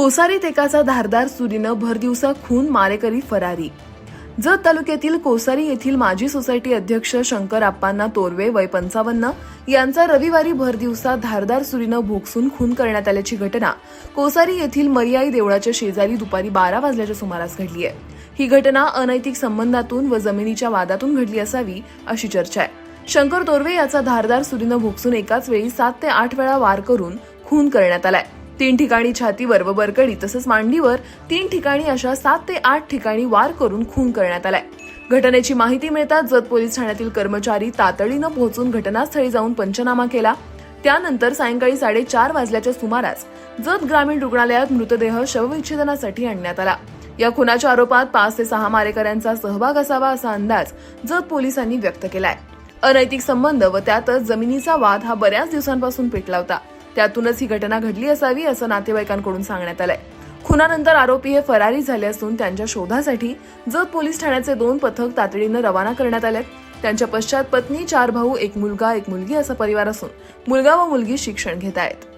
कोसारीत एकाचा धारदार सुरीनं भरदिवसा खून मारेकरी फरारी. जत तालुक्यातील कोसारी येथील माजी सोसायटी अध्यक्ष शंकर आप्पांना तोरवे वय पंचावन्न यांचा रविवारी भरदिवसा धारदार सुरीनं भोगसून खून करण्यात आल्याची घटना कोसारी येथील मरियाई देवळाच्या शेजारी दुपारी बारा वाजल्याच्या सुमारास घडली आहे. ही घटना अनैतिक संबंधातून व जमिनीच्या वादातून घडली असावी अशी चर्चा आहे. शंकर तोरवे याचा धारदार सुरीनं भोगसून एकाच वेळी सात ते आठ वेळा वार करून खून करण्यात आलाय. तीन ठिकाणी छातीवर व बरकडी तसंच मांडीवर तीन ठिकाणी अशा सात ते आठ ठिकाणी वार करून खून करण्यात आलाय. घटनेची माहिती मिळताच जत पोलीस ठाण्यातील कर्मचारी तातडीनं पोहोचून घटनास्थळी जाऊन पंचनामा केला. त्यानंतर सायंकाळी साडेचार वाजल्याच्या सुमारास जत ग्रामीण रुग्णालयात मृतदेह शवविच्छेदनासाठी आणण्यात आला. या खुनाच्या आरोपात पाच ते सहा मारेकऱ्यांचा सहभाग असावा असा अंदाज जत पोलिसांनी व्यक्त केलाय. अनैतिक संबंध व त्यातच जमिनीचा वाद हा बऱ्याच दिवसांपासून पेटला होता. त्यातूनच ही घटना घडली असावी असं नातेवाईकांकडून सांगण्यात आलंय. खुनानंतर आरोपी हे फरारी झाले असून त्यांच्या शोधासाठी जत पोलीस ठाण्याचे दोन पथक तातडीनं रवाना करण्यात आलेत. त्यांच्या पश्चात पत्नी चार भाऊ एक मुलगा एक मुलगी असा परिवार असून मुलगा व मुलगी शिक्षण घेत आहेत.